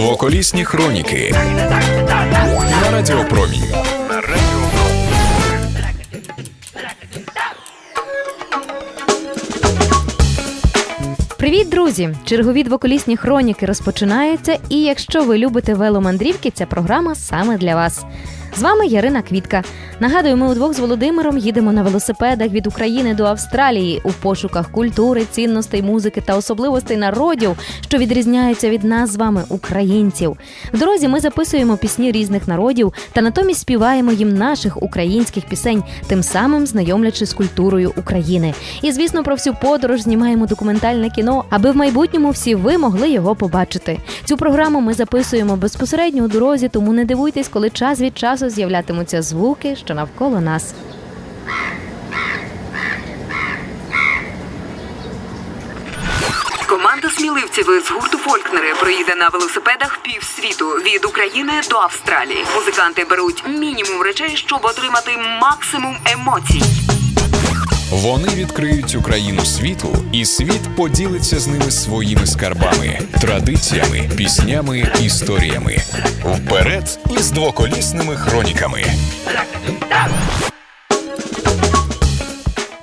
Двоколісні хроніки на Радіопромінь. Привіт, друзі! Чергові двоколісні хроніки розпочинаються. І якщо ви любите веломандрівки, ця програма саме для вас. З вами Ярина Квітка. Нагадую, ми удвох з Володимиром їдемо на велосипедах від України до Австралії у пошуках культури, цінностей, музики та особливостей народів, що відрізняються від нас з вами, українців. В дорозі ми записуємо пісні різних народів та натомість співаємо їм наших українських пісень, тим самим знайомлячи з культурою України. І звісно, про всю подорож знімаємо документальне кіно, аби в майбутньому всі ви могли його побачити. Цю програму ми записуємо безпосередньо у дорозі, тому не дивуйтесь, коли час від часу з'являтимуться звуки, що навколо нас. Команда сміливців з гурту Фолькнери проїде на велосипедах півсвіту від України до Австралії. Музиканти беруть мінімум речей, щоб отримати максимум емоцій. Вони відкриють Україну світу, і світ поділиться з ними своїми скарбами, традиціями, піснями, історіями. Вперед із двоколісними хроніками.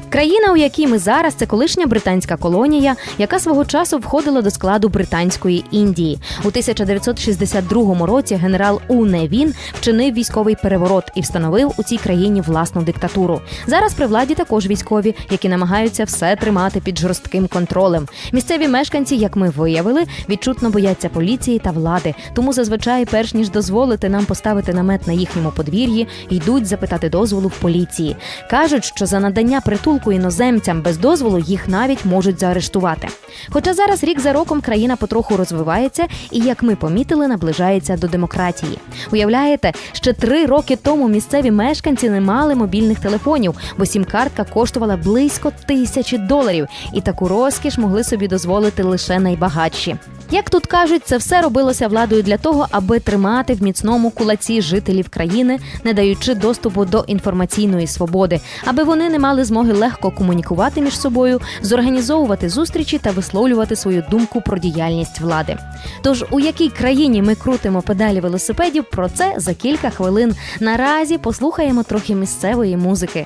Країна, у якій ми зараз, це колишня британська колонія, яка свого часу входила до складу британської Індії. У 1962 році генерал У Невін вчинив військовий переворот і встановив у цій країні власну диктатуру. Зараз при владі також військові, які намагаються все тримати під жорстким контролем. Місцеві мешканці, як ми виявили, відчутно бояться поліції та влади. Тому зазвичай, перш ніж дозволити нам поставити намет на їхньому подвір'ї, йдуть запитати дозволу в поліції. кажуть, що за надання притулку іноземцям без дозволу їх навіть можуть заарештувати. Хоча зараз рік за роком країна потроху розвивається і, як ми помітили, наближається до демократії. Уявляєте, ще три роки тому місцеві мешканці не мали мобільних телефонів, бо сім-картка коштувала близько тисячі доларів, і таку розкіш могли собі дозволити лише найбагатші. Як тут кажуть, це все робилося владою для того, аби тримати в міцному кулаці жителів країни, не даючи доступу до інформаційної свободи, аби вони не мали змоги легко комунікувати між собою, зорганізовувати зустрічі та висловлювати свою думку про діяльність влади. Тож у якій країні ми крутимо педалі велосипедів, про це за кілька хвилин. Наразі послухаємо трохи місцевої музики.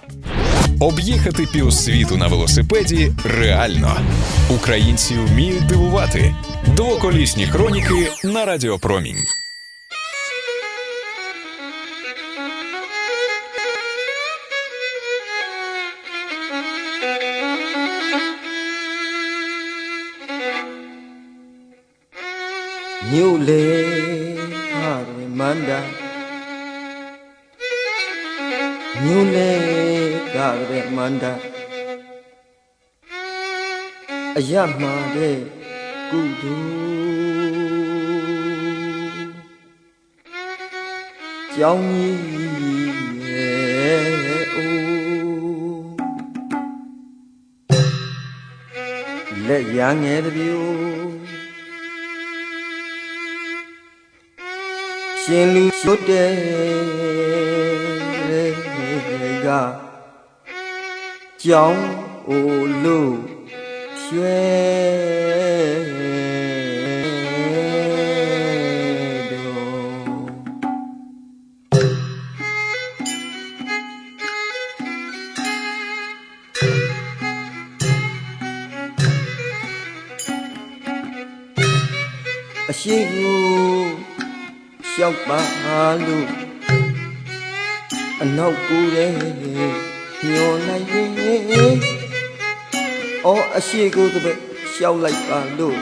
Об'їхати півсвіту на велосипеді реально. Українці вміють дивувати. Двоколісні хроніки на Радіопромінь. ။မြို့လေဟာရမန္တာမြို့လေကရမန္တာအရမှာတဲ့ ကုသိုလ်ကြောင်းကြီးရဲ့အိုးလက်ရငယ်တစ်ပြိုးရှင်လူရွတ်တဲ့ကကြောင်းအိုလို့ရွှဲ အရှိကိုလျှောက်ပါလို့အနောက်ကိုယ်ရဲ့ညော်လိုက်ရဲ့အော်အရှိကိုတပည့်လျှောက်လိုက်ပါလို့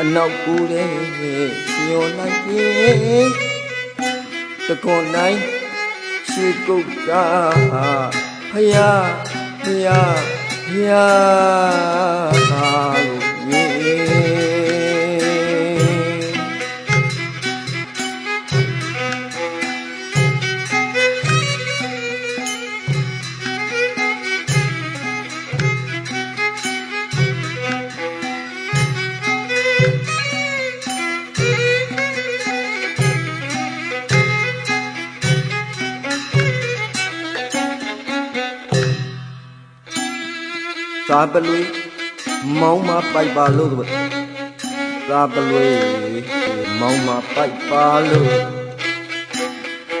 အနောက်ကိုယ်ရဲ့ညော်လိုက်ရဲ့တကွန်နိုင်ရှိကုတ်ကဖယားဖယားဖယား စာပလွေမောင်းမပိုက်ပါလို့ဆိုသာပလွေမောင်မပိုက်ပါလို့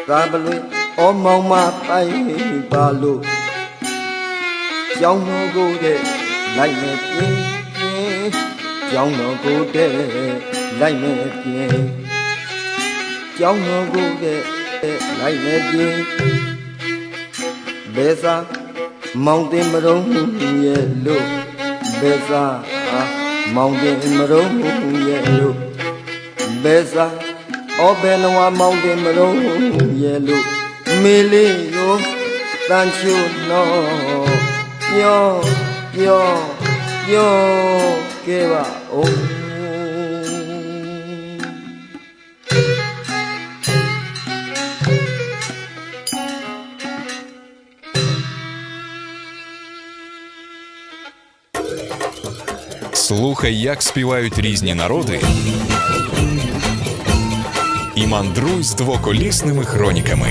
သာပလွေအော်မောင်မပိုက်ပါလို့ကြောင်းတော်ကိုတဲ့လိုက်နေပြင်းကြောင်းတော်ကိုတဲ့လိုက်နေပြင်းကြောင်းတော်ကိုတဲ့လိုက်နေပြင်းဘယ်စာ မောင်တင်မရုံးရဲ့လို့ဘယ်စာအာမောင်တင်မရုံးရဲ့လို့ဘယ်စာအော်ဘယ်နဝမောင်တင်မရုံးရဲ့လို့မေလေးရောတန်ချိုနော်ပြောပြောပြောခဲ့ပါဦး Слухай, як співають різні народи. І мандруй з двоколісними хроніками.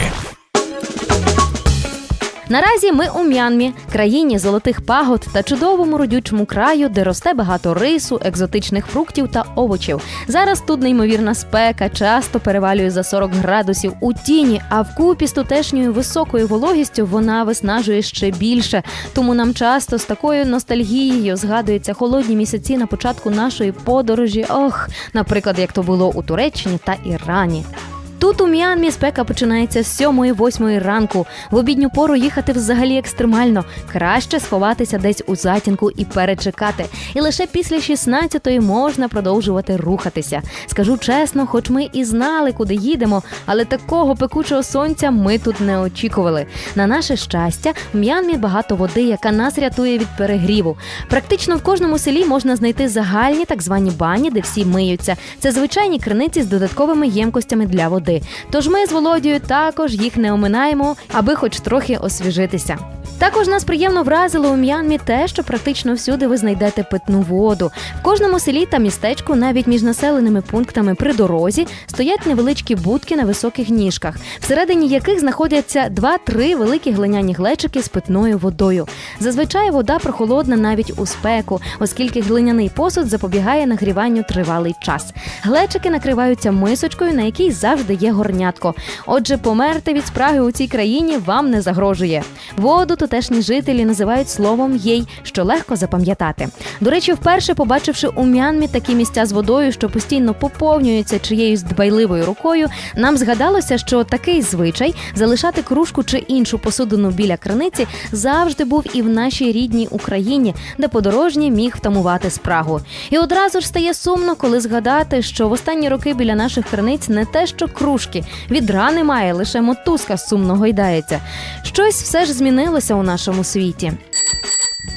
Наразі ми у М'янмі, країні золотих пагод та чудовому родючому краю, де росте багато рису, екзотичних фруктів та овочів. Зараз тут неймовірна спека, часто перевалює за 40 градусів у тіні, а вкупі з тутешньою високою вологістю вона виснажує ще більше. Тому нам часто з такою ностальгією згадуються холодні місяці на початку нашої подорожі. Ох, наприклад, як то було у Туреччині та Ірані. Тут у М'янмі спека починається з 7-8 ранку. В обідню пору їхати взагалі екстремально. Краще сховатися десь у затінку і перечекати. І лише після 16-ї можна продовжувати рухатися. Скажу чесно, хоч ми і знали, куди їдемо, але такого пекучого сонця ми тут не очікували. На наше щастя, в М'янмі багато води, яка нас рятує від перегріву. Практично в кожному селі можна знайти загальні так звані бані, де всі миються. Це звичайні криниці з додатковими ємкостями для води. Тож ми з Володією також їх не оминаємо, аби хоч трохи освіжитися. Також нас приємно вразило у М'янмі те, що практично всюди ви знайдете питну воду. В кожному селі та містечку, навіть між населеними пунктами при дорозі, стоять невеличкі будки на високих ніжках, всередині яких знаходяться два-три великі глиняні глечики з питною водою. Зазвичай вода прохолодна навіть у спеку, оскільки глиняний посуд запобігає нагріванню тривалий час. Глечики накриваються мисочкою, на якій завжди є горнятко. Отже, померти від спраги у цій країні вам не загрожує. Воду тутешні жителі називають словом єй, що легко запам'ятати. До речі, вперше побачивши у М'янмі такі місця з водою, що постійно поповнюються чиєюсь дбайливою рукою, нам згадалося, що такий звичай залишати кружку чи іншу посудину біля криниці завжди був і в нашій рідній Україні, де подорожній міг втамувати спрагу. І одразу ж стає сумно, коли згадати, що в останні роки біля наших криниць не те, що кружки, відра немає, лише мотузка сумно гойдається. Щось все ж змінилося у нашому світі.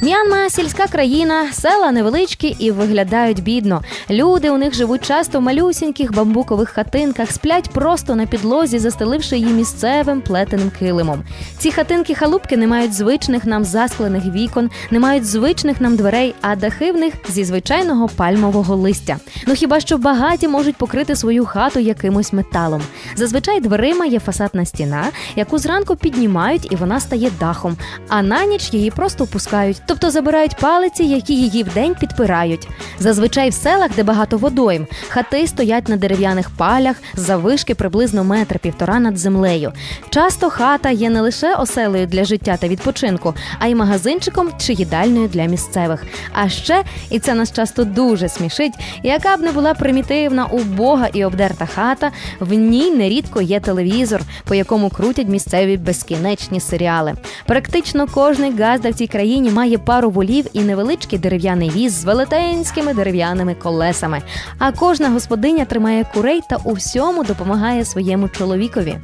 М'янма сільська країна, села невеличкі і виглядають бідно. Люди у них живуть часто в малюсіньких бамбукових хатинках, сплять просто на підлозі, застеливши її місцевим плетеним килимом. Ці хатинки-халупки не мають звичних нам засклених вікон, не мають звичних нам дверей, а дахи в них зі звичайного пальмового листя. Ну хіба що багаті можуть покрити свою хату якимось металом. Зазвичай дверима є фасадна стіна, яку зранку піднімають і вона стає дахом, а на ніч її просто опускають, тобто забирають палиці, які її вдень підпирають. Зазвичай в селах, де багато водойм, хати стоять на дерев'яних палях заввишки приблизно метр півтора над землею. Часто хата є не лише оселею для життя та відпочинку, а й магазинчиком чи їдальною для місцевих. А ще, і це нас часто дуже смішить, яка б не була примітивна, убога і обдерта хата, в ній нерідко є телевізор, по якому крутять місцеві безкінечні серіали. Практично кожний газда в цій країні має пару волів і невеличкий дерев'яний віз з велетенськими дерев'яними колесами. А кожна господиня тримає курей та у всьому допомагає своєму чоловікові.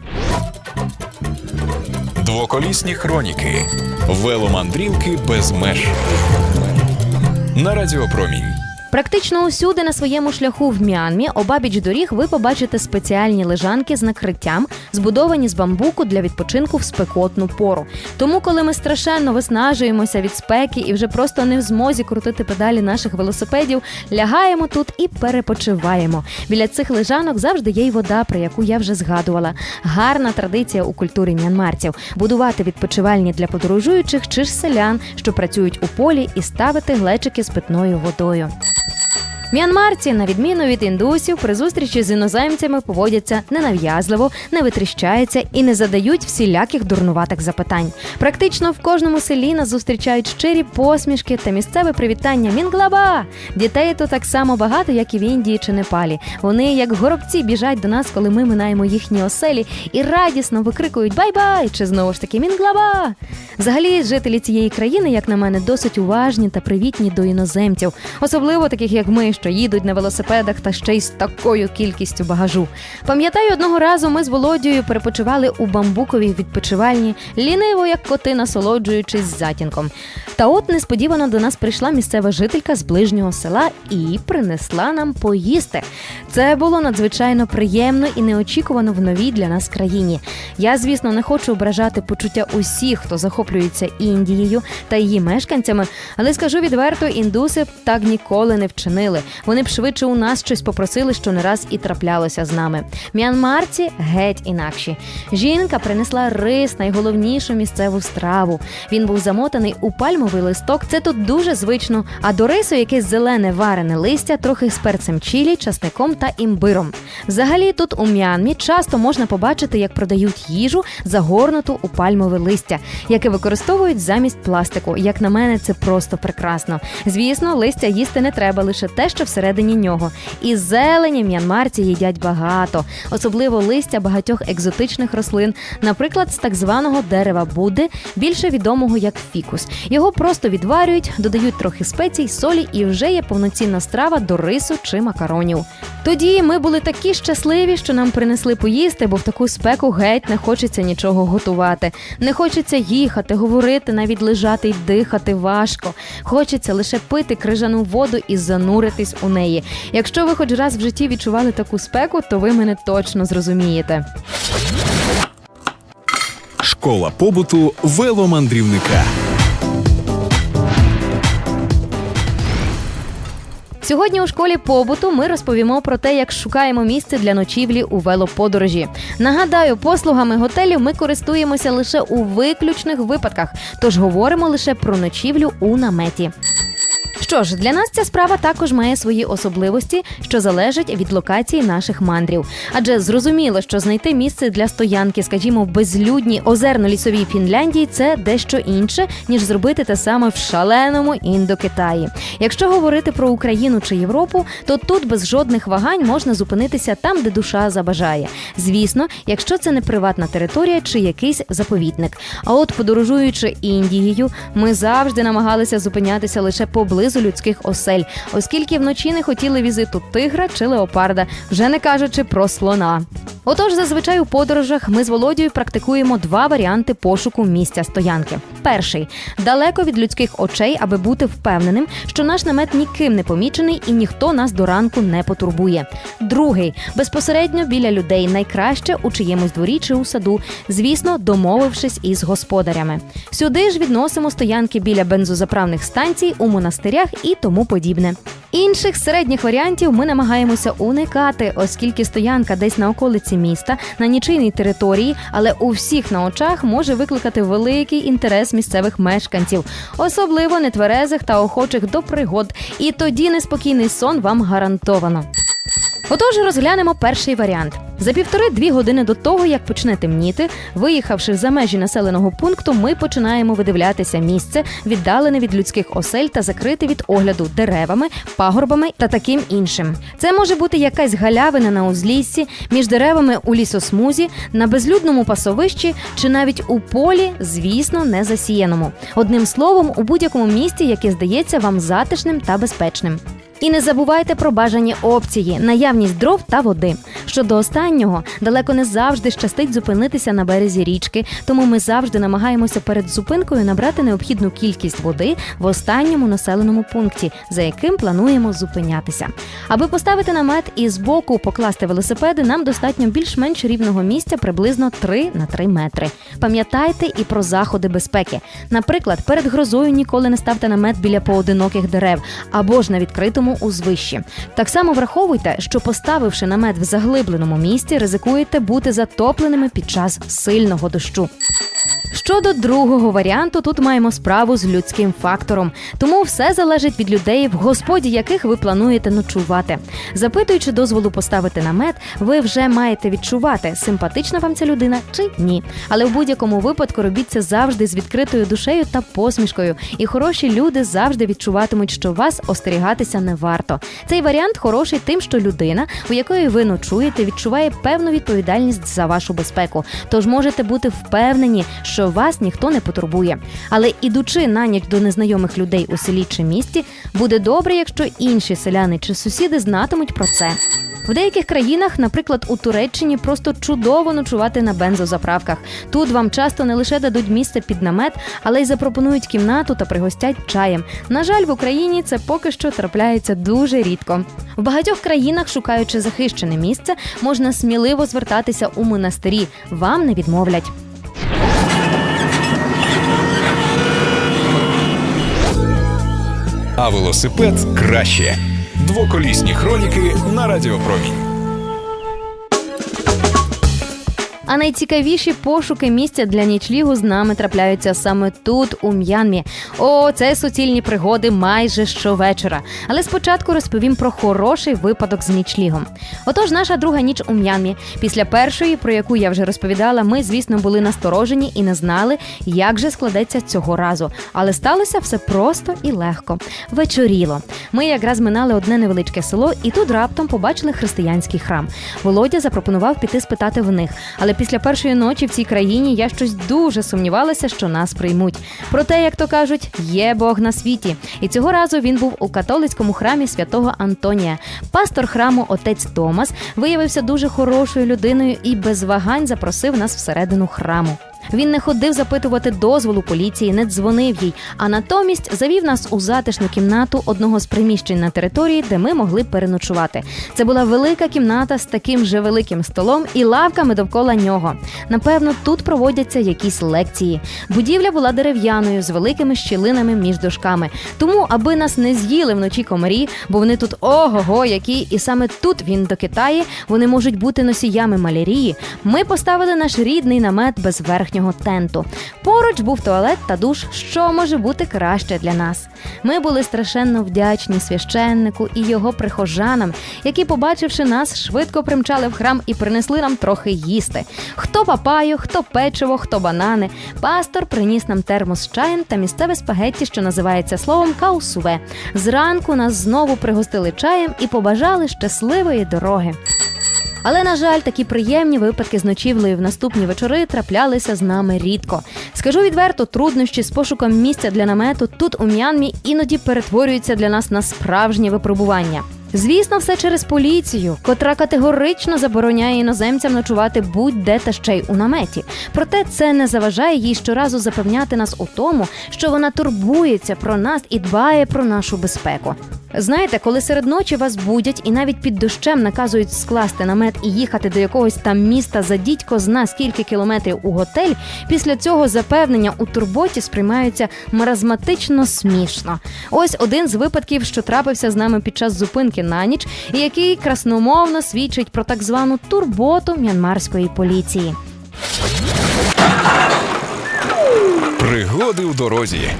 Двоколісні хроніки. Веломандрівки без меж. На Радіопромінь. Практично усюди на своєму шляху в Міанмі обабіч доріг ви побачите спеціальні лежанки з накриттям, збудовані з бамбуку для відпочинку в спекотну пору. Тому, коли ми страшенно виснажуємося від спеки і вже просто не в змозі крутити педалі наших велосипедів, лягаємо тут і перепочиваємо. Біля цих лежанок завжди є й вода, про яку я вже згадувала. Гарна традиція у культурі м'янмарців будувати відпочивальні для подорожуючих чи ж селян, що працюють у полі, і ставити глечики з питною водою. Мyanmarці, на відміну від індусів, при зустрічі з іноземцями поводяться ненав'язливо, не витріщаються і не задають всіляких дурнуватих запитань. Практично в кожному селі нас зустрічають щирі посмішки та місцеве привітання Мінглаба. Дітей тут так само багато, як і в Індії чи Непалі. Вони, як горобці, біжать до нас, коли ми минаємо їхні оселі, і радісно викрикують Бай-бай! чи знову ж таки Мінглаба. Взагалі, жителі цієї країни, як на мене, досить уважні та привітні до іноземців, особливо таких як ми, що їдуть на велосипедах та ще й з такою кількістю багажу. Пам'ятаю, одного разу ми з Володією перепочивали у бамбуковій відпочивальні, ліниво, як коти, насолоджуючись затінком. Та от несподівано до нас прийшла місцева жителька з ближнього села і принесла нам поїсти. Це було надзвичайно приємно і неочікувано в новій для нас країні. Я, звісно, не хочу ображати почуття усіх, хто захоплюється Індією та її мешканцями, але скажу відверто, індуси так ніколи не вчинили. Вони б швидше у нас щось попросили, що не раз і траплялося з нами. Мянмарці геть інакші. Жінка принесла рис, найголовнішу місцеву страву. Він був замотаний у пальмовий листок. Це тут дуже звично. А до рису якесь зелене варене листя, трохи з перцем чілі, часником та імбиром. Взагалі, тут у М'янмі часто можна побачити, як продають їжу, загорнуту у пальмове листя, яке використовують замість пластику. Як на мене, це просто прекрасно. Звісно, листя їсти не треба лише те, що всередині нього. І зелені м'янмарці їдять багато, особливо листя багатьох екзотичних рослин, наприклад, з так званого дерева Буди, більше відомого як фікус. Його просто відварюють, додають трохи спецій, солі, і вже є повноцінна страва до рису чи макаронів. Тоді ми були такі щасливі, що нам принесли поїсти, бо в таку спеку геть не хочеться нічого готувати. Не хочеться їхати, говорити, навіть лежати й дихати важко. Хочеться лише пити крижану воду і зануритись у неї. Якщо ви хоч раз в житті відчували таку спеку, то ви мене точно зрозумієте. Школа побуту веломандрівника. Сьогодні у школі побуту ми розповімо про те, як шукаємо місце для ночівлі у велоподорожі. Нагадаю, послугами готелів ми користуємося лише у виключних випадках, тож говоримо лише про ночівлю у наметі. Що ж, для нас ця справа також має свої особливості, що залежать від локації наших мандрів. Адже зрозуміло, що знайти місце для стоянки, скажімо, в безлюдній озерно-лісовій Фінляндії це дещо інше, ніж зробити те саме в шаленому індокитаї. Якщо говорити про Україну чи Європу, то тут без жодних вагань можна зупинитися там, де душа забажає. Звісно, якщо це не приватна територія чи якийсь заповідник. А от подорожуючи Індією, ми завжди намагалися зупинятися лише поблизу людських осель, оскільки вночі не хотіли візиту тигра чи леопарда, вже не кажучи про слона. Отож, зазвичай у подорожах ми з Володією практикуємо два варіанти пошуку місця стоянки. Перший далеко від людських очей, аби бути впевненим, що наш намет ніким не помічений і ніхто нас до ранку не потурбує. Другий безпосередньо біля людей, найкраще у чиємусь дворі чи у саду, звісно, домовившись із господарями. Сюди ж відносимо стоянки біля бензозаправних станцій у монастирях і тому подібне. Інших середніх варіантів ми намагаємося уникати, оскільки стоянка десь на околиці міста на нічийній території, але у всіх на очах може викликати великий інтерес місцевих мешканців, особливо нетверезих та охочих до пригод. І тоді неспокійний сон вам гарантовано. Отож, розглянемо перший варіант. За півтори-дві години до того, як почне темніти, виїхавши за межі населеного пункту, ми починаємо видивлятися місце, віддалене від людських осель та закрите від огляду деревами, пагорбами та таким іншим. Це може бути якась галявина на узліссі, між деревами у лісосмузі, на безлюдному пасовищі чи навіть у полі, звісно, не засіяному. Одним словом, у будь-якому місці, яке здається вам затишним та безпечним. І не забувайте про бажані опції, наявність дров та води. Щодо останнього, далеко не завжди щастить зупинитися на березі річки, тому ми завжди намагаємося перед зупинкою набрати необхідну кількість води в останньому населеному пункті, за яким плануємо зупинятися. Аби поставити намет і збоку покласти велосипеди, нам достатньо більш-менш рівного місця приблизно 3 на 3 метри. Пам'ятайте і про заходи безпеки. Наприклад, перед грозою ніколи не ставте намет біля поодиноких дерев або ж на відкритому узвищі. Так само враховуйте, що поставивши намет в заглибленому місці, ризикуєте бути затопленими під час сильного дощу. Щодо другого варіанту, тут маємо справу з людським фактором, тому все залежить від людей, в господі яких ви плануєте ночувати. Запитуючи дозволу поставити намет, ви вже маєте відчувати, симпатична вам ця людина чи ні. Але в будь-якому випадку робіть це завжди з відкритою душею та посмішкою. І хороші люди завжди відчуватимуть, що вас остерігатися не варто. Цей варіант хороший тим, що людина, у якої ви ночуєте, відчуває певну відповідальність за вашу безпеку. Тож можете бути впевнені, що вас ніхто не потурбує. Але ідучи на ніч до незнайомих людей у селі чи місті, буде добре, якщо інші селяни чи сусіди знатимуть про це. В деяких країнах, наприклад, у Туреччині, просто чудово ночувати на бензозаправках. Тут вам часто не лише дадуть місце під намет, але й запропонують кімнату та пригостять чаєм. На жаль, в Україні це поки що трапляється дуже рідко. В багатьох країнах, шукаючи захищене місце, можна сміливо звертатися у монастирі. Вам не відмовлять. А велосипед краще. Двоколісні хроніки на Радіопромінь. А найцікавіші пошуки місця для нічлігу з нами трапляються саме тут, у М'янмі. О, це суцільні пригоди майже щовечора. Але спочатку розповім про хороший випадок з нічлігом. Отож, наша друга ніч у М'янмі. Після першої, про яку я вже розповідала, ми, звісно, були насторожені і не знали, як же складеться цього разу. Але сталося все просто і легко. Вечоріло. Ми якраз минали одне невеличке село, і тут раптом побачили християнський храм. Володя запропонував піти спитати в них. Але після першої ночі в цій країні я щось дуже сумнівалася, що нас приймуть. Проте, як то кажуть, є Бог на світі. І цього разу він був у католицькому храмі святого Антонія. Пастор храму отець Томас виявився дуже хорошою людиною і без вагань запросив нас всередину храму. Він не ходив запитувати дозволу поліції, не дзвонив їй, а натомість завів нас у затишну кімнату одного з приміщень на території, де ми могли переночувати. Це була велика кімната з таким же великим столом і лавками довкола нього. Напевно, тут проводяться якісь лекції. Будівля була дерев'яною з великими щілинами між дошками. Тому, аби нас не з'їли вночі комарі, бо вони тут ого-го, які, і саме тут він до Китаї, вони можуть бути носіями малярії. Ми поставили наш рідний намет без верхнього тенту. Поруч був туалет та душ, що може бути краще для нас. Ми були страшенно вдячні священнику і його прихожанам, які, побачивши нас, швидко примчали в храм і принесли нам трохи їсти. Хто папаю, хто печиво, хто банани. Пастор приніс нам термос чаєм та місцеве спагетті, що називається словом каусуве. Зранку нас знову пригостили чаєм і побажали щасливої дороги. Але на жаль, такі приємні випадки з ночівлею в наступні вечори траплялися з нами рідко. Скажу відверто, труднощі з пошуком місця для намету тут у М'янмі іноді перетворюються для нас на справжнє випробування. Звісно, все через поліцію, котра категорично забороняє іноземцям ночувати будь-де та ще й у наметі. Проте це не заважає їй щоразу запевняти нас у тому, що вона турбується про нас і дбає про нашу безпеку. Знаєте, коли серед ночі вас будять і навіть під дощем наказують скласти намет і їхати до якогось там міста за дідько зна скільки кілометрів у готель, після цього запевнення у турботі сприймаються маразматично смішно. Ось один з випадків, що трапився з нами під час зупинки на ніч, і який красномовно свідчить про так звану турботу м'янмарської поліції. Пригоди у дорозі.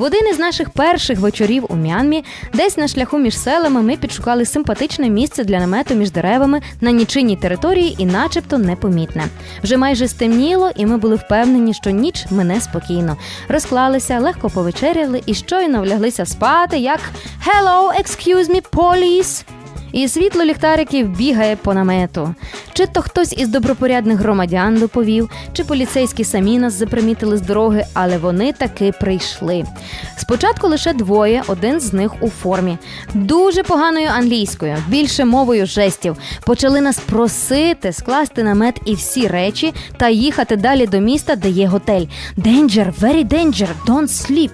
В один із наших перших вечорів у Мянмі, десь на шляху між селами, ми підшукали симпатичне місце для намету між деревами на нічийній території і, начебто, непомітне. Вже майже стемніло, і ми були впевнені, що ніч мине спокійно. Розклалися, легко повечеряли і щойно вляглися спати, як «Hello, excuse me, police!» І світло ліхтариків бігає по намету. Чи то хтось із добропорядних громадян доповів, чи поліцейські самі нас запримітили з дороги, але вони таки прийшли. Спочатку лише двоє, один з них у формі, дуже поганою англійською, більше мовою жестів. Почали нас просити скласти намет і всі речі та їхати далі до міста, де є готель. Danger, very danger, don't sleep.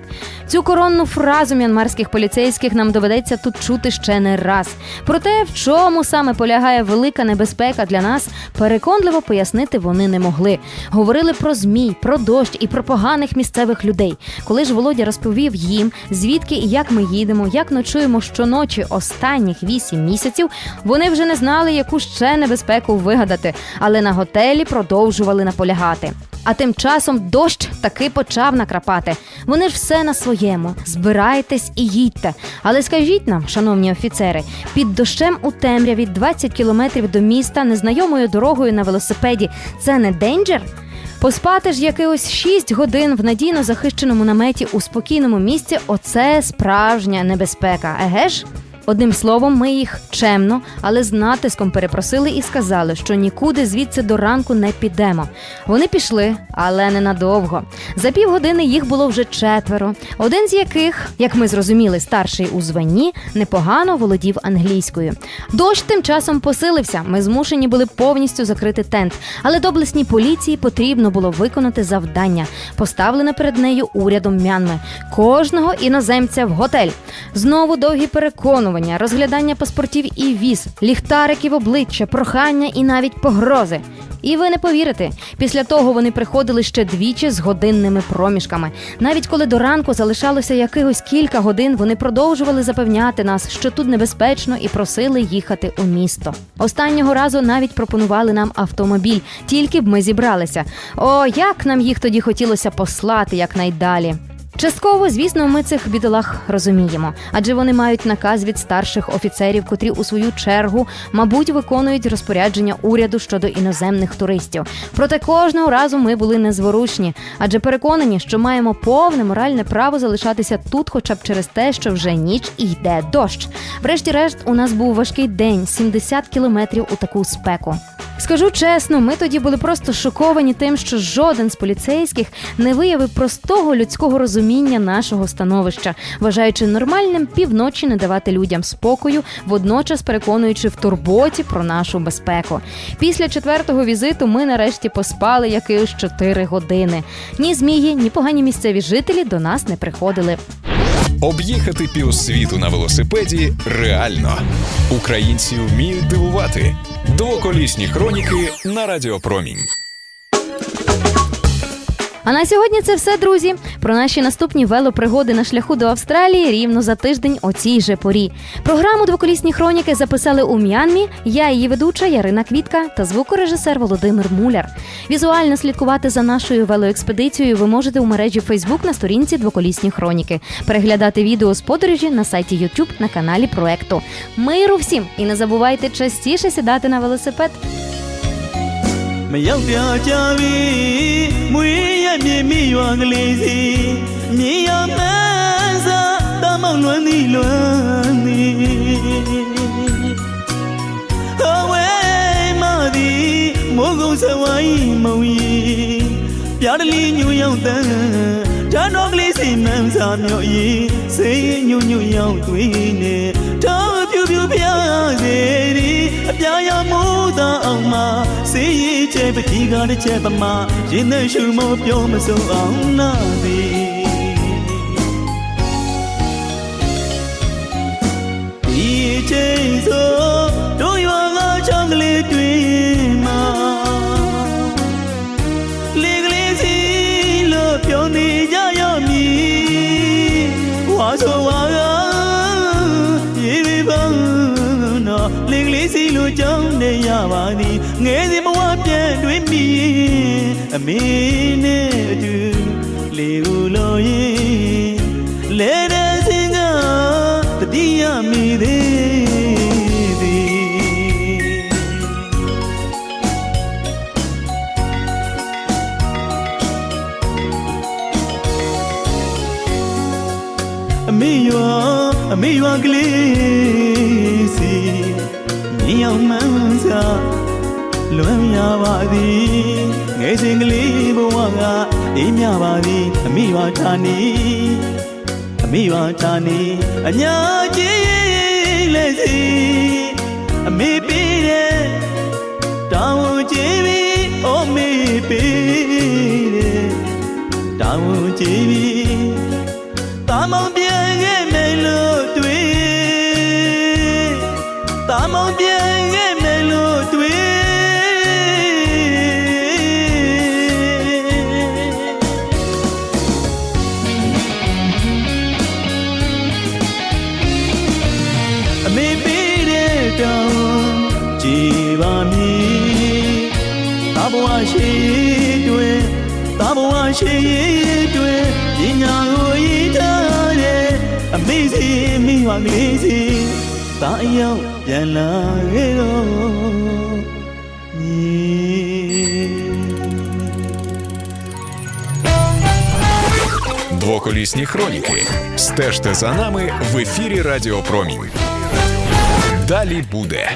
Цю коронну фразу м'янмарських поліцейських нам доведеться тут чути ще не раз. Проте, в чому саме полягає велика небезпека для нас, переконливо пояснити вони не могли. Говорили про змій, про дощ і про поганих місцевих людей. Коли ж Володя розповів їм, звідки і як ми їдемо, як ночуємо щоночі останніх вісім місяців, вони вже не знали, яку ще небезпеку вигадати, але на готелі продовжували наполягати. А тим часом дощ таки почав накрапати. Вони ж все на своєму. Збирайтесь і їдьте. Але скажіть нам, шановні офіцери, під дощем у темряві 20 кілометрів до міста незнайомою дорогою на велосипеді це не дейнджер? Поспати ж якихось 6 годин в надійно захищеному наметі у спокійному місці оце справжня небезпека. Еге ж? Одним словом, ми їх чемно, але з натиском перепросили і сказали, що нікуди звідси до ранку не підемо. Вони пішли, але ненадовго. За півгодини їх було вже четверо. Один з яких, як ми зрозуміли, старший у званні, непогано володів англійською. Дощ тим часом посилився. Ми змушені були повністю закрити тент. Але доблесній поліції потрібно було виконати завдання, поставлене перед нею урядом Мянми. Кожного іноземця в готель. Знову довгі переконування, розглядання паспортів і віз, ліхтариків обличчя, прохання і навіть погрози. І ви не повірите, після того вони приходили ще двічі з годинними проміжками. Навіть коли до ранку залишалося якихось кілька годин, вони продовжували запевняти нас, що тут небезпечно, і просили їхати у місто. Останнього разу навіть пропонували нам автомобіль, тільки б ми зібралися. О, як нам їх тоді хотілося послати якнайдалі. Частково, звісно, ми цих бідолах розуміємо, адже вони мають наказ від старших офіцерів, котрі у свою чергу, мабуть, виконують розпорядження уряду щодо іноземних туристів. Проте кожного разу ми були незворушні, адже переконані, що маємо повне моральне право залишатися тут, хоча б через те, що вже ніч і йде дощ. Врешті-решт, у нас був важкий день 70 кілометрів у таку спеку. Скажу чесно, ми тоді були просто шоковані тим, що жоден з поліцейських не виявив простого людського розуміння нашого становища, вважаючи нормальним півночі не давати людям спокою, водночас переконуючи в турботі про нашу безпеку. Після четвертого візиту ми нарешті поспали якихось 4 години. Ні змії, ні погані місцеві жителі до нас не приходили. Об'їхати півсвіту на велосипеді реально. Українці вміють дивувати. Двоколісні хроніки на Радіопромінь. А на сьогодні це все, друзі. Про наші наступні велопригоди на шляху до Австралії рівно за тиждень о цій же порі. Програму Двоколісні хроніки записали у М'янмі. Я її ведуча Ярина Квітка та звукорежисер Володимир Муляр. Візуально слідкувати за нашою велоекспедицією ви можете у мережі Facebook на сторінці Двоколісні хроніки, переглядати відео з подорожі на сайті YouTube на каналі проекту. Миру всім! І не забувайте частіше сідати на велосипед. မရောက်ပြကြပြီမွေးရမြေမိရွာကလေးစီမြေရမန်းစားတမောင်လွမ်းသည်လွမ်းသည်ဟောဝဲမသည်မိုးကုံဆဝိုင်းမုံရီပြားတလီညူရောက်တန်းဓာတ်တော်ကလေးစီမန်းစားမြော့ရီစိတ်ညူညူရောက်သွေးနေ တိကားတစ်ချက်ပမာရင်နဲ့ရှူမပြောမဆုံးအောင်နာသည်ဒီချိန်ဆိုတို့ရွာကချောင်းကလေးတွင်မှာလေကလေးစီလို့ပြောနေကြရမည်ဝါဆိုဝါကရေရီပန်းတော့လေကလေးစီလို့ကြောင်းနေရပါသည်ငယ်စီဘဝပြန်တွင်မိ အမေနဲ့အတူလေကိုလို့ရင်လဲတဲ့စင်ကတတိယမိသေးသည်အမေရွာအမေရွာကလေး မေရွာဌာနီအမေရွာဌာနီအညာကြီးလက်စီအမေပေးတဲ့တောင်းကြည့်ပြီးအိုမေပေးတဲ့တောင်းကြည့်ပြီး ရောက်ပြန်လာခဲ့တော့ညီ Двоколісні хроніки. Стежте за нами в ефірі Радіо Промінь. Далі буде.